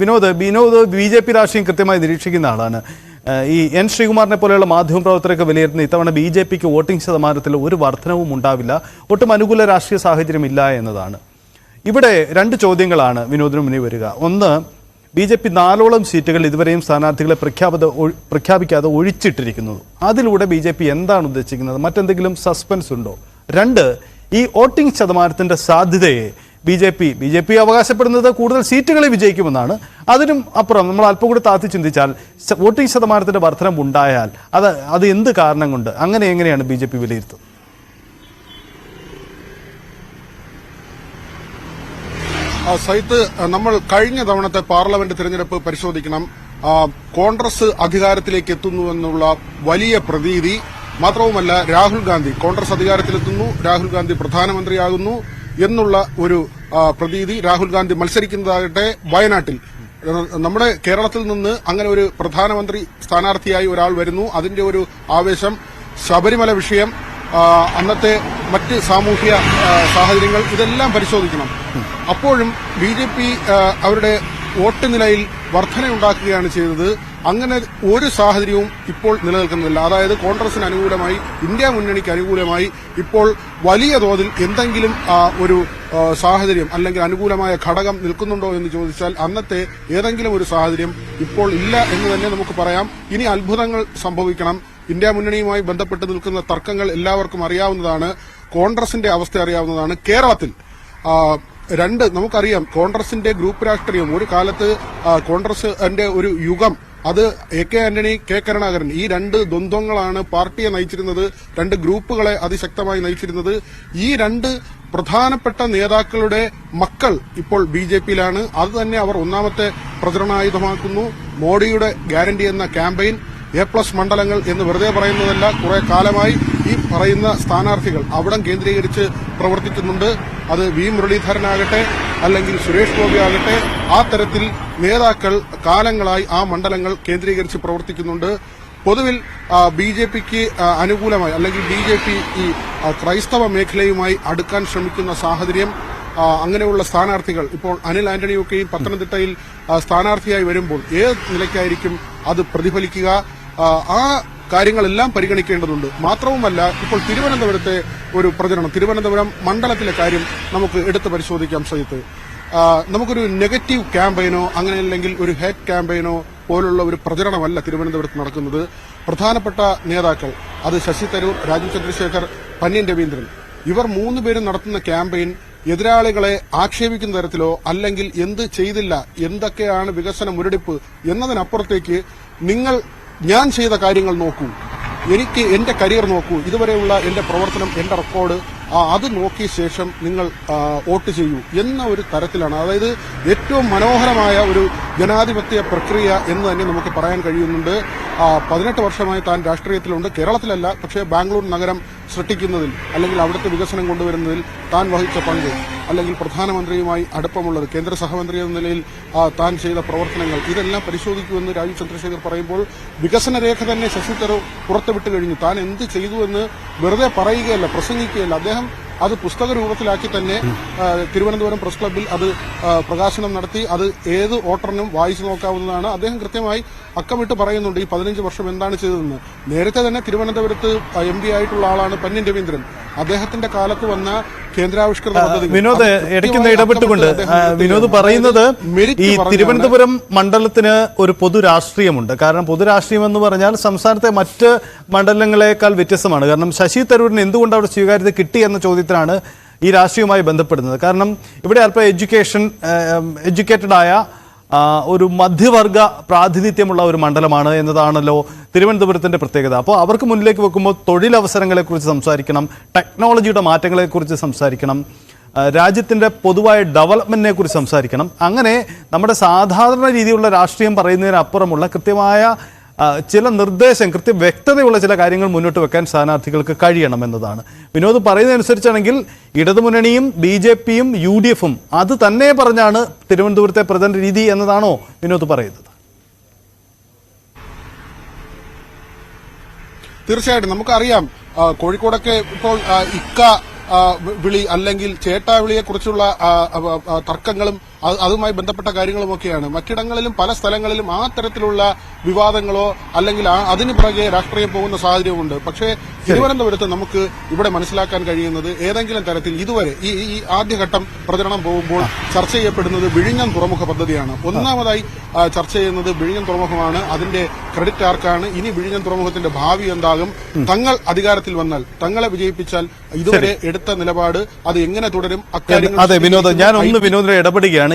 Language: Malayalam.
Vinod Vinod B J P രാഷ്ട്രീയം കൃത്യമായി നിരീക്ഷിക്കുന്ന ആളാണ്. ഈ എൻ ശ്രീകുമാറിനെ പോലെയുള്ള മാധ്യമപ്രവർത്തകരൊക്കെ വിലയിരുത്തുന്ന ഇത്തവണ ബി ജെ പിക്ക് വോട്ടിംഗ് ശതമാനത്തിൽ ഒരു വർധനവും ഉണ്ടാവില്ല. ഒട്ടും അനുകൂല രാഷ്ട്രീയ സാഹചര്യം ഇല്ല എന്നതാണ്. ഇവിടെ രണ്ട് ചോദ്യങ്ങളാണ് വിനോദിന് മുന്നിൽ വരിക. ഒന്ന് ബി ജെ പി നാലോളം സീറ്റുകൾ ഇതുവരെയും സ്ഥാനാർത്ഥികളെ പ്രഖ്യാപിത പ്രഖ്യാപിക്കാതെ ഒഴിച്ചിട്ടിരിക്കുന്നത് അതിലൂടെ ബി ജെ പി എന്താണ് ഉദ്ദേശിക്കുന്നത്? മറ്റെന്തെങ്കിലും സസ്പെൻസ് ഉണ്ടോ? രണ്ട് ഈ വോട്ടിംഗ് ശതമാനത്തിന്റെ സാധ്യതയെ B J P. B J P അവകാശപ്പെടുന്നത് കൂടുതൽ സീറ്റുകളെ വിജയിക്കുമെന്നാണ്. അതിനും അപ്പുറം നമ്മൾ അല്പം കൂടി താത്തി ചിന്തിച്ചാൽ വോട്ടിംഗ് ശതമാനത്തിന്റെ വർധനം ഉണ്ടായാൽ അത് അത് എന്ത് കാരണം കൊണ്ട്? അങ്ങനെ എങ്ങനെയാണ് ബി ജെ പി വിലയിരുത്തുന്നത്? സൈത്ത് നമ്മൾ കഴിഞ്ഞ തവണത്തെ പാർലമെന്റ് തിരഞ്ഞെടുപ്പ് പരിശോധിക്കണം. കോൺഗ്രസ് അധികാരത്തിലേക്ക് എത്തുന്നു എന്നുള്ള വലിയ പ്രതീതി മാത്രവുമല്ല രാഹുൽ ഗാന്ധി. കോൺഗ്രസ് അധികാരത്തിലെത്തുന്നു രാഹുൽ ഗാന്ധി പ്രധാനമന്ത്രിയാകുന്നു. എന്നുള്ള ഒരു പ്രതീതി രാഹുൽ ഗാന്ധി മത്സരിക്കുന്നതാകട്ടെ വയനാട്ടിൽ. നമ്മുടെ കേരളത്തിൽ നിന്ന് അങ്ങനെ ഒരു പ്രധാനമന്ത്രി സ്ഥാനാർത്ഥിയായി ഒരാൾ വരുന്നു. അതിന്റെ ഒരു ആവേശം ശബരിമല വിഷയം അന്നത്തെ മറ്റ് സാമൂഹ്യ സാഹചര്യങ്ങൾ ഇതെല്ലാം പരിശോധിക്കണം. അപ്പോഴും ബി അവരുടെ വോട്ട് നിലയിൽ വർധനയുണ്ടാക്കുകയാണ് ചെയ്തത്. അങ്ങനെ ഒരു സാഹചര്യവും ഇപ്പോൾ നിലനിൽക്കുന്നില്ല. അതായത് കോൺഗ്രസിന് അനുകൂലമായി ഇന്ത്യ മുന്നണിക്ക് അനുകൂലമായി ഇപ്പോൾ വലിയ തോതിൽ എന്തെങ്കിലും ഒരു സാഹചര്യം അല്ലെങ്കിൽ അനുകൂലമായ ഘടകം നിൽക്കുന്നുണ്ടോ എന്ന് ചോദിച്ചാൽ അന്നത്തെ ഏതെങ്കിലും ഒരു സാഹചര്യം ഇപ്പോൾ ഇല്ല എന്ന് തന്നെ നമുക്ക് പറയാം. ഇനി അത്ഭുതങ്ങൾ സംഭവിക്കണം. ഇന്ത്യ മുന്നണിയുമായി ബന്ധപ്പെട്ട് നിൽക്കുന്ന തർക്കങ്ങൾ എല്ലാവർക്കും അറിയാവുന്നതാണ്. കോൺഗ്രസിന്റെ അവസ്ഥ അറിയാവുന്നതാണ്. കേരളത്തിൽ രണ്ട് നമുക്കറിയാം കോൺഗ്രസിന്റെ ഗ്രൂപ്പ് രാഷ്ട്രീയം ഒരു കാലത്ത് കോൺഗ്രസിന്റെ ഒരു യുഗം അത് A K Antony K Karunakaran ഈ രണ്ട് ദ്വന്ദ്വങ്ങളാണ് പാർട്ടിയെ നയിച്ചിരുന്നത് രണ്ട് ഗ്രൂപ്പുകളെ അതിശക്തമായി നയിച്ചിരുന്നത്. ഈ രണ്ട് പ്രധാനപ്പെട്ട നേതാക്കളുടെ മക്കൾ ഇപ്പോൾ ബി ജെ പിയിലാണ്. അത് തന്നെ അവർ ഒന്നാമത്തെ പ്രചരണായുധമാക്കുന്നു. മോഡിയുടെ ഗ്യാരണ്ടി എന്ന ക്യാമ്പയിൻ എ പ്ലസ് മണ്ഡലങ്ങൾ എന്ന് വെറുതെ പറയുന്നതല്ല കുറെ കാലമായി ഈ പറയുന്ന സ്ഥാനാർത്ഥികൾ അവിടം കേന്ദ്രീകരിച്ച് പ്രവർത്തിക്കുന്നുണ്ട്. അത് വി മുരളീധരനാകട്ടെ അല്ലെങ്കിൽ സുരേഷ് ഗോപി ആകട്ടെ ആ തരത്തിൽ നേതാക്കൾ കാലങ്ങളായി ആ മണ്ഡലങ്ങൾ കേന്ദ്രീകരിച്ച് പ്രവർത്തിക്കുന്നുണ്ട്. പൊതുവിൽ ബി ജെ പിക്ക് അനുകൂലമായി അല്ലെങ്കിൽ ബി ജെ പി ഈ ക്രൈസ്തവ മേഖലയുമായി അടുക്കാൻ ശ്രമിക്കുന്ന സാഹചര്യം അങ്ങനെയുള്ള സ്ഥാനാർത്ഥികൾ ഇപ്പോൾ അനിൽ ആന്റണിയൊക്കെയും പത്തനംതിട്ടയിൽ സ്ഥാനാർത്ഥിയായി വരുമ്പോൾ ഏത് നിലയ്ക്കായിരിക്കും അത് പ്രതിഫലിക്കുക? ആ കാര്യങ്ങളെല്ലാം പരിഗണിക്കേണ്ടതുണ്ട്. മാത്രവുമല്ല ഇപ്പോൾ തിരുവനന്തപുരത്തെ ഒരു പ്രചരണം തിരുവനന്തപുരം മണ്ഡലത്തിലെ കാര്യം നമുക്ക് എടുത്ത് പരിശോധിക്കാം സഹിത്ത് നമുക്കൊരു നെഗറ്റീവ് ക്യാമ്പയിനോ അങ്ങനെയല്ലെങ്കിൽ ഒരു ഹേറ്റ് ക്യാമ്പയിനോ പോലുള്ള ഒരു പ്രചരണമല്ല തിരുവനന്തപുരത്ത് നടക്കുന്നത്. പ്രധാനപ്പെട്ട നേതാക്കൾ അത് ശശി തരൂർ രാജീവ് ചന്ദ്രശേഖർ പന്യൻ രവീന്ദ്രൻ. ഇവർ മൂന്നുപേരും നടത്തുന്ന ക്യാമ്പയിൻ എതിരാളികളെ ആക്ഷേപിക്കുന്ന തരത്തിലോ അല്ലെങ്കിൽ എന്ത് ചെയ്തില്ല എന്തൊക്കെയാണ് വികസന മുരടിപ്പ് എന്നതിനപ്പുറത്തേക്ക് നിങ്ങൾ ഞാൻ ചെയ്ത കാര്യങ്ങൾ നോക്കൂ. എനിക്ക് എന്റെ കരിയർ നോക്കൂ. ഇതുവരെയുള്ള എന്റെ പ്രവർത്തനം എന്റെ റെക്കോർഡ് അത് നോക്കിയ ശേഷം നിങ്ങൾ വോട്ട് ചെയ്യൂ എന്ന ഒരു തരത്തിലാണ്. അതായത് ഏറ്റവും മനോഹരമായ ഒരു ജനാധിപത്യ പ്രക്രിയ എന്ന് തന്നെ നമുക്ക് പറയാൻ കഴിയുന്നുണ്ട്. പതിനെട്ട് വർഷമായി താൻ രാഷ്ട്രീയത്തിലുണ്ട്. കേരളത്തിലല്ല പക്ഷേ ബാംഗ്ലൂർ നഗരം സൃഷ്ടിക്കുന്നതിൽ അല്ലെങ്കിൽ അവിടുത്തെ വികസനം കൊണ്ടുവരുന്നതിൽ താൻ വഹിച്ച പങ്ക്. അല്ലെങ്കിൽ പ്രധാനമന്ത്രിയുമായി അടുപ്പമുള്ളത് കേന്ദ്ര സഹമന്ത്രി എന്ന നിലയിൽ താൻ ചെയ്ത പ്രവർത്തനങ്ങൾ ഇതെല്ലാം പരിശോധിക്കുമെന്ന് രാജീവ് ചന്ദ്രശേഖർ പറയുമ്പോൾ വികസന രേഖ തന്നെ ശശി തരൂർ പുറത്തുവിട്ട് കഴിഞ്ഞു. താൻ എന്ത് ചെയ്തുവെന്ന് വെറുതെ പറയുകയല്ല പ്രസംഗിക്കുകയല്ല. അദ്ദേഹം അത് പുസ്തക രൂപത്തിലാക്കി തന്നെ തിരുവനന്തപുരം പ്രസ് ക്ലബ്ബിൽ അത് പ്രകാശനം നടത്തി അത് ഏത് വോട്ടറിനും വായിച്ചു നോക്കാവുന്നതാണ്. അദ്ദേഹം കൃത്യമായി അക്കമിട്ട് പറയുന്നുണ്ട് ഈ പതിനഞ്ച് വർഷം എന്താണ് ചെയ്തതെന്ന്. നേരത്തെ തന്നെ തിരുവനന്തപുരത്ത് എം പി ആയിട്ടുള്ള ആളാണ് പന്നിൻ രവീന്ദ്രൻ. അദ്ദേഹത്തിന്റെ കാലത്ത് വന്ന കേന്ദ്രാവിഷ്കൃത വിനോദ് ഇടയ്ക്കുന്ന ഇടപെട്ടുകൊണ്ട് വിനോദ്. പറയുന്നത് ഈ തിരുവനന്തപുരം മണ്ഡലത്തിന് ഒരു പൊതു രാഷ്ട്രീയമുണ്ട് കാരണം പൊതു രാഷ്ട്രീയം എന്ന് പറഞ്ഞാൽ സംസ്ഥാനത്തെ മറ്റ് മണ്ഡലങ്ങളെക്കാൾ വ്യത്യസ്തമാണ്. കാരണം ശശി തരൂരിന് എന്തുകൊണ്ട് അവിടെ സ്വീകാര്യത കിട്ടി എന്ന ചോദ്യത്തിനാണ് ഈ രാഷ്ട്രീയവുമായി ബന്ധപ്പെടുന്നത്. കാരണം ഇവിടെ അല്പം എഡ്യൂക്കേഷൻ എഡ്യൂക്കേറ്റഡ് ആയ ഒരു മധ്യവർഗ പ്രാതിനിധ്യമുള്ള ഒരു മണ്ഡലമാണ് എന്നതാണല്ലോ തിരുവനന്തപുരത്തിന്റെ പ്രത്യേകത. അപ്പോൾ അവർക്ക് മുന്നിലേക്ക് വെക്കുമ്പോൾ തൊഴിലവസരങ്ങളെക്കുറിച്ച് സംസാരിക്കണം ടെക്നോളജിയുടെ മാറ്റങ്ങളെക്കുറിച്ച് സംസാരിക്കണം രാജ്യത്തിന്റെ പൊതുവായ ഡെവലപ്മെന്റിനെ കുറിച്ച് സംസാരിക്കണം. അങ്ങനെ നമ്മുടെ സാധാരണ രീതിയിലുള്ള രാഷ്ട്രീയം പറയുന്നതിനപ്പുറമുള്ള കൃത്യമായ ചില നിർദ്ദേശം കൃത്യ വ്യക്തതയുള്ള ചില കാര്യങ്ങൾ മുന്നോട്ട് വെക്കാൻ സ്ഥാനാർത്ഥികൾക്ക് കഴിയണം എന്നതാണ്. വിനോദ് പറയുന്നതനുസരിച്ചാണെങ്കിൽ ഇടതുമുന്നണിയും ബി ജെ പിയും യു ഡി എഫും അത് തന്നെ പറഞ്ഞാണ് തിരുവനന്തപുരത്തെ പ്രചരണ രീതി എന്നതാണോ വിനോദ് പറയുന്നത്? തീർച്ചയായിട്ടും. നമുക്കറിയാം കോഴിക്കോടൊക്കെ ഇപ്പോൾ ഇക്ക വിളി അല്ലെങ്കിൽ ചേട്ടാ വിളിയെ കുറിച്ചുള്ള തർക്കങ്ങളും അതുമായി ബന്ധപ്പെട്ട കാര്യങ്ങളുമൊക്കെയാണ്. മറ്റിടങ്ങളിലും പല സ്ഥലങ്ങളിലും ആ തരത്തിലുള്ള വിവാദങ്ങളോ അല്ലെങ്കിൽ അതിന് പിറകെ രാഷ്ട്രീയം പോകുന്ന സാഹചര്യമുണ്ട് പക്ഷേ തിരുവനന്തപുരത്ത് നമുക്ക് ഇവിടെ മനസ്സിലാക്കാൻ കഴിയുന്നത് ഏതെങ്കിലും തരത്തിൽ ഇതുവരെ ഈ ഈ ആദ്യഘട്ടം പ്രചരണം പോകുമ്പോൾ ചർച്ച ചെയ്യപ്പെടുന്നത് വിഴിഞ്ഞം തുറമുഖ പദ്ധതിയാണ്. ഒന്നാമതായി ചർച്ച ചെയ്യുന്നത് വിഴിഞ്ഞം തുറമുഖമാണ്. അതിന്റെ ക്രെഡിറ്റ് ആർക്കാണ്? ഇനി വിഴിഞ്ഞം തുറമുഖത്തിന്റെ ഭാവി എന്താകും? തങ്ങൾ അധികാരത്തിൽ വന്നാൽ തങ്ങളെ വിജയിപ്പിച്ചാൽ ഇതുവരെ എടുത്ത നിലപാട് അത് എങ്ങനെ തുടരും? അക്കാര്യം അതെ വിനോദ്. ഞാൻ ഒന്ന് വിനോദിനെ ഇടപെടുകയാണ്.